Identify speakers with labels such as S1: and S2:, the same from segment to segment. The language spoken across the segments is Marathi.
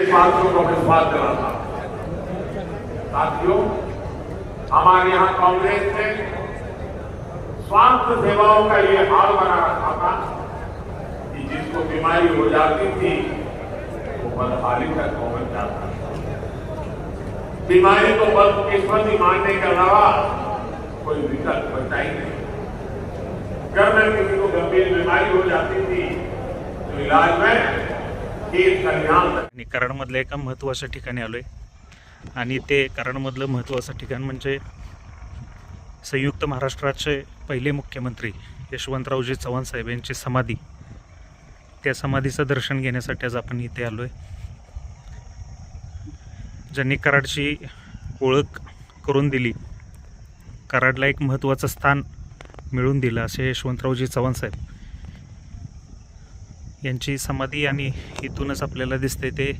S1: पात्रों को विश्वास दिलाता साथियों, हमारे यहाँ कांग्रेस ने स्वास्थ्य सेवाओं का ये हाल बना रखा था कि जिसको बीमारी हो जाती थी, वो बदहाली तक पहुँच जाता था। बीमारी को बदकिस्मती मानने के अलावा कोई विकल्प बचा ही नहीं। घर में किसी को गंभीर बीमारी हो जाती थी तो इलाज में
S2: आणि कराडमधल्या एका महत्त्वाच्या ठिकाणी आलो आहे आणि ते कराडमधलं महत्त्वाचं ठिकाण म्हणजे संयुक्त महाराष्ट्राचे पहिले मुख्यमंत्री यशवंतरावजी चव्हाण साहेब यांची समाधी. त्या समाधीचं दर्शन घेण्यासाठी आज आपण इथे आलो आहे ज्यांनी कराडची ओळख करून दिली कराडला एक महत्त्वाचं स्थान मिळून दिलं असे यशवंतरावजी चव्हाण साहेब. यांची समाधी आणि इथूनच आपल्याला दिसते ते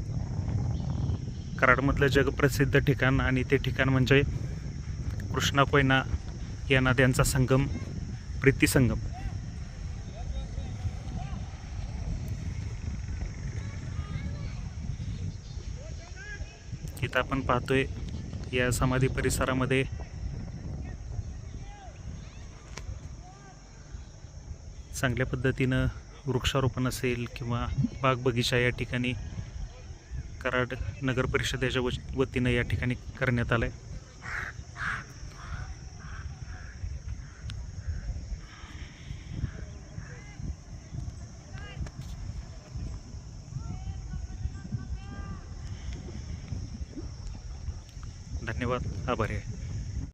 S2: कराडमधलं जगप्रसिद्ध ठिकाण आणि ते ठिकाण म्हणजे कृष्णा कोयना या नद्यांचा संगम प्रीती संगम. इथं आपण पाहतोय या समाधी परिसरामध्ये चांगल्या पद्धतीनं वृक्षारोपण असेल किंवा बाग बगीचा या ठिकाणी कराड नगर परिषदेच्या वतीनं या ठिकाणी करण्यात आलं आहे धन्यवाद. आभारी आहे.